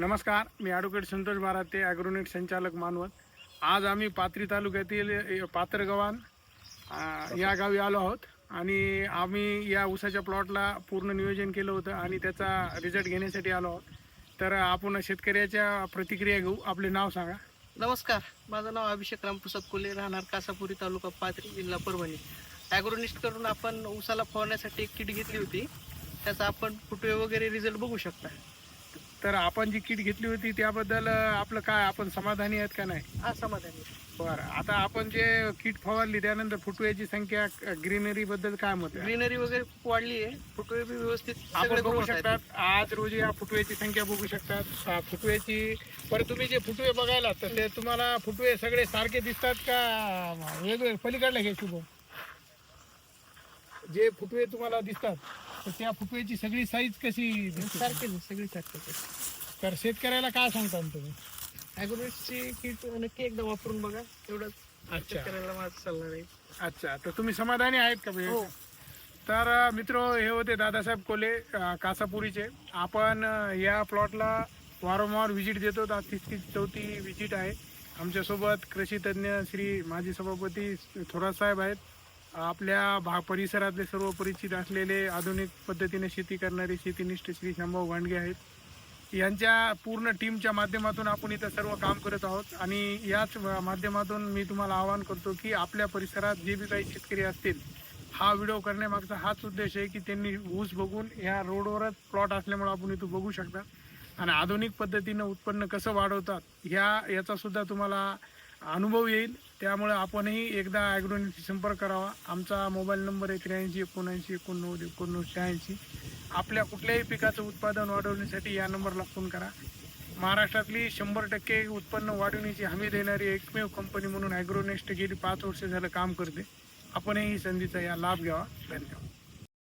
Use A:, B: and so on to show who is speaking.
A: नमस्कार मी ॲडव्होकेट संतोष बाराते ॲग्रोनेट संचालक मानवत. आज आम्ही पात्री तालुक्यातील अ, पात्रगव्हाण या गावी आलो आहोत. आणि आम्ही या ऊसाच्या प्लॉटला पूर्ण नियोजन केलं होतं आणि त्याचा रिझल्ट घेण्यासाठी आलो आहोत. तर आपण शेतकऱ्याच्या प्रतिक्रिया घेऊ. आपले नाव सांगा.
B: नमस्कार माझं नाव अभिषेक रामप्रसाद कोले राहणार कासापुरी तालुका पात्री जिल्हा परभणी. ॲग्रोनिस्टकडून आपण ऊसाला फवारण्यासाठी एक किट घेतली होती. त्याचा आपण फुटवे वगैरे रिझल्ट बघू शकता.
A: तर आपण जी किट घेतली होती त्याबद्दल आपलं काय आपण समाधानी आहेत का नाही?
B: हा समाधानी
A: बरं आता आपण जे किट फवारली त्यानंतर फुटव्याची संख्या ग्रीनरी बद्दल काय मत आहे?
B: ग्रीनरी वगैरे खूप वाढली आहे. फुटवे बी व्यवस्थित
A: आपण
B: सगळे
A: बघू
B: growth आहेत.
A: शकतात आज रोजी या फुटव्याची संख्या बघू शकतात. आ, फुटव्याची बरं तुम्ही जे फुटवे बघायला तर ते तुम्हाला फुटवे सगळे सारखे दिसतात का? वेगवेगळे पलीकडला घे शुभ जे फुटवे तुम्हाला दिसतात. तर त्या फुटव्याची सगळी साईज कशी दिसते?
B: सारखेच आहे, सगळी सारखेच आहे.
A: तर शेतकऱ्याला काय सांगता तुम्ही?
B: ॲग्रोनिस्टची किट नक्की एकदा वापरून बघा. एवढंच
A: अच्छा.
B: शेतकऱ्याला माझा सल्ला नाही
A: अच्छा तर तुम्ही समाधानी आहेत का भैया?
B: हो.
A: तर मित्र हे होते दादासाहेब कोले अ, कासापुरीचे. आपण अ, या प्लॉटला वारंवार व्हिजिट देतो. आज तिसरी चौथी व्हिजिट आहे. आमच्यासोबत कृषी तज्ज्ञ श्री माजी सभापती थोरात साहेब आहेत. आपल्या भा परिसरातले सर्व परिचित असलेले आधुनिक पद्धतीने शेती करणारे शेतीनिष्ठ श्री शंभव गांडगे आहेत. यांच्या पूर्ण टीमच्या माध्यमातून आपण इथं सर्व काम करत आहोत आणि याच माध्यमातून मी तुम्हाला आवाहन करतो की आपल्या परिसरात जे बी काही शेतकरी असतील हा व्हिडिओ करण्यामागचा हाच उद्देश आहे की त्यांनी ऊस बघून या रोडवरच प्लॉट असल्यामुळे आपण इथं बघू शकता. आणि आधुनिक पद्धतीनं उत्पन्न कसं वाढवतात ह्या याचा सुद्धा तुम्हाला अनुभव येईल. त्यामुळे आपणही एकदा ॲग्रोनीशी संपर्क करावा. आमचा मोबाईल नंबर आहे त्र्याऐंशी एकोणऐंशी एकोणनव्वद एकोणनव्वद शहाऐंशी. आपल्या कुठल्याही पिकाचं उत्पादन वाढवण्यासाठी या नंबरला फोन करा. महाराष्ट्रातली शंभर टक्के उत्पन्न वाढवण्याची हमी देणारी एकमेव कंपनी म्हणून ॲग्रोनेस्ट गेली पाच वर्ष झालं काम करते. आपणही ही संधीचा या लाभ घ्यावा. धन्यवाद.